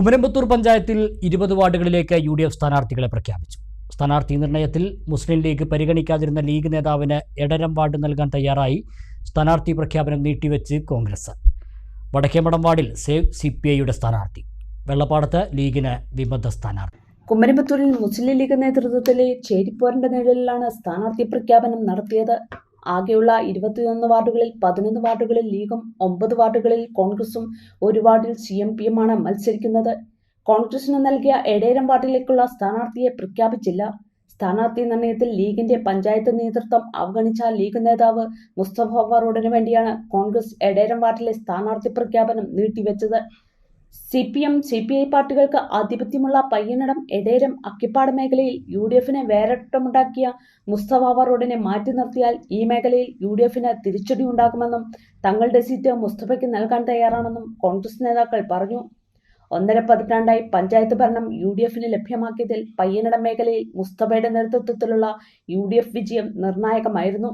കുമരമ്പത്തൂർ പഞ്ചായത്തിൽ ഇരുപത് വാർഡുകളിലേക്ക് U D F സ്ഥാനാർത്ഥികളെ പ്രഖ്യാപിച്ചു. സ്ഥാനാർത്ഥി നിർണയത്തിൽ മുസ്ലിം ലീഗ് പരിഗണിക്കാതിരുന്ന ലീഗ് നേതാവിന് എടരം വാർഡ് നൽകാൻ തയ്യാറായി സ്ഥാനാർത്ഥി പ്രഖ്യാപനം നീട്ടിവെച്ച് കോൺഗ്രസ്. വടക്കേമടം വാർഡിൽ സേവ് സി പി ഐയുടെ സ്ഥാനാർത്ഥി. വെള്ളപ്പാടത്ത് ലീഗിന് വിമത സ്ഥാനാർത്ഥി. കുമരമ്പത്തൂരിൽ മുസ്ലിം ലീഗ് നേതൃത്വത്തിലെ ചേരിപ്പോരന്റെ നിഴലിലാണ് സ്ഥാനാർത്ഥി പ്രഖ്യാപനം നടത്തിയത്. ആകെയുള്ള ഇരുപത്തിയൊന്ന് വാർഡുകളിൽ പതിനൊന്ന് വാർഡുകളിൽ ലീഗും ഒമ്പത് വാർഡുകളിൽ കോൺഗ്രസും ഒരു വാർഡിൽ സി എം പിയുമാണ് മത്സരിക്കുന്നത്. കോൺഗ്രസിന് നൽകിയ എടേരം വാർഡിലേക്കുള്ള സ്ഥാനാർത്ഥിയെ പ്രഖ്യാപിച്ചില്ല. സ്ഥാനാർത്ഥി നിർണയത്തിൽ ലീഗിന്റെ പഞ്ചായത്ത് നേതൃത്വം അവഗണിച്ച ലീഗ് നേതാവ് മുസ്തഫ വേണ്ടിയാണ് കോൺഗ്രസ് എടേരം വാർഡിലെ സ്ഥാനാർത്ഥി പ്രഖ്യാപനം നീട്ടിവെച്ചത്. C P M C P I പാർട്ടികൾക്ക് ആധിപത്യമുള്ള പയ്യനടം എടേരം അക്കിപ്പാട് മേഖലയിൽ യു ഡി എഫിന് വേരട്ടമുണ്ടാക്കിയ മുസ്തഫാവ റോഡിനെ മാറ്റി നിർത്തിയാൽ ഈ മേഖലയിൽ യു ഡി എഫിന് തിരിച്ചടി ഉണ്ടാകുമെന്നും തങ്ങളുടെ സീറ്റ് മുസ്തഫയ്ക്ക് നൽകാൻ തയ്യാറാണെന്നും കോൺഗ്രസ് നേതാക്കൾ പറഞ്ഞു. ഒന്നര പതിറ്റാണ്ടായി പഞ്ചായത്ത് ഭരണം യു ഡി എഫിന് ലഭ്യമാക്കിയതിൽ പയ്യനടം മേഖലയിൽ മുസ്തഫയുടെ നേതൃത്വത്തിലുള്ള യു ഡി എഫ് വിജയം നിർണായകമായിരുന്നു.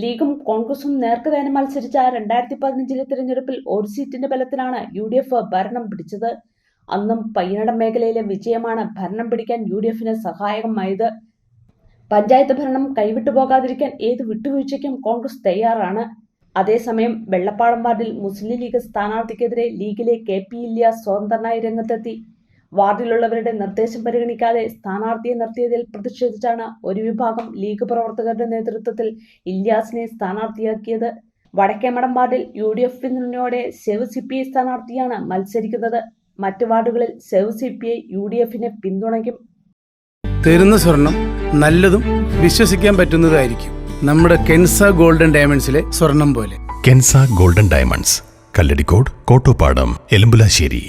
ലീഗും കോൺഗ്രസും നേർക്കുനേരെ മത്സരിച്ച രണ്ടായിരത്തി പതിനഞ്ചിലെ തിരഞ്ഞെടുപ്പിൽ ഒരു സീറ്റിന്റെ ബലത്തിലാണ് യു ഡി എഫ് ഭരണം പിടിച്ചത്. അന്നും പയ്യനടം മേഖലയിലെ വിജയമാണ് ഭരണം പിടിക്കാൻ യു ഡി എഫിന് സഹായകമായത്. പഞ്ചായത്ത് ഭരണം കൈവിട്ടു പോകാതിരിക്കാൻ ഏത് വിട്ടുവീഴ്ചയ്ക്കും കോൺഗ്രസ് തയ്യാറാണ്. അതേസമയം വെള്ളപ്പാടം വാർഡിൽ മുസ്ലിം ലീഗ് സ്ഥാനാർത്ഥിക്കെതിരെ ലീഗിലെ കെ പി ഇല്യാസ് സ്വതന്ത്രനായി രംഗത്തെത്തി. വാർഡിലുള്ളവരുടെ നിർദ്ദേശം പരിഗണിക്കാതെ സ്ഥാനാർത്ഥിയെ നിർത്തിയതിൽ പ്രതിഷേധിച്ചാണ് ഒരു വിഭാഗം ലീഗ് പ്രവർത്തകരുടെ നേതൃത്വത്തിൽ ഇല്യാസിനെ സ്ഥാനാർത്ഥിയാക്കിയത്. വടക്കേമടം വാർഡിൽ യു ഡി എഫ് പിന്തുണയോടെ സെവ് സി പി ഐ സ്ഥാനാർത്ഥിയാണ് മത്സരിക്കുന്നത്. മറ്റ് വാർഡുകളിൽ save C P I U D എഫിനെ പിന്തുണയ്ക്കും. തരുന്ന സ്വർണം നല്ലതും വിശ്വസിക്കാൻ പറ്റുന്നതായിരിക്കും നമ്മുടെ കെൻസ ഗോൾഡൻ ഡയമണ്ട്സിലെ സ്വർണം പോലെ. Kensa golden diamonds Kalladikode Kottopadam Elumbulassery.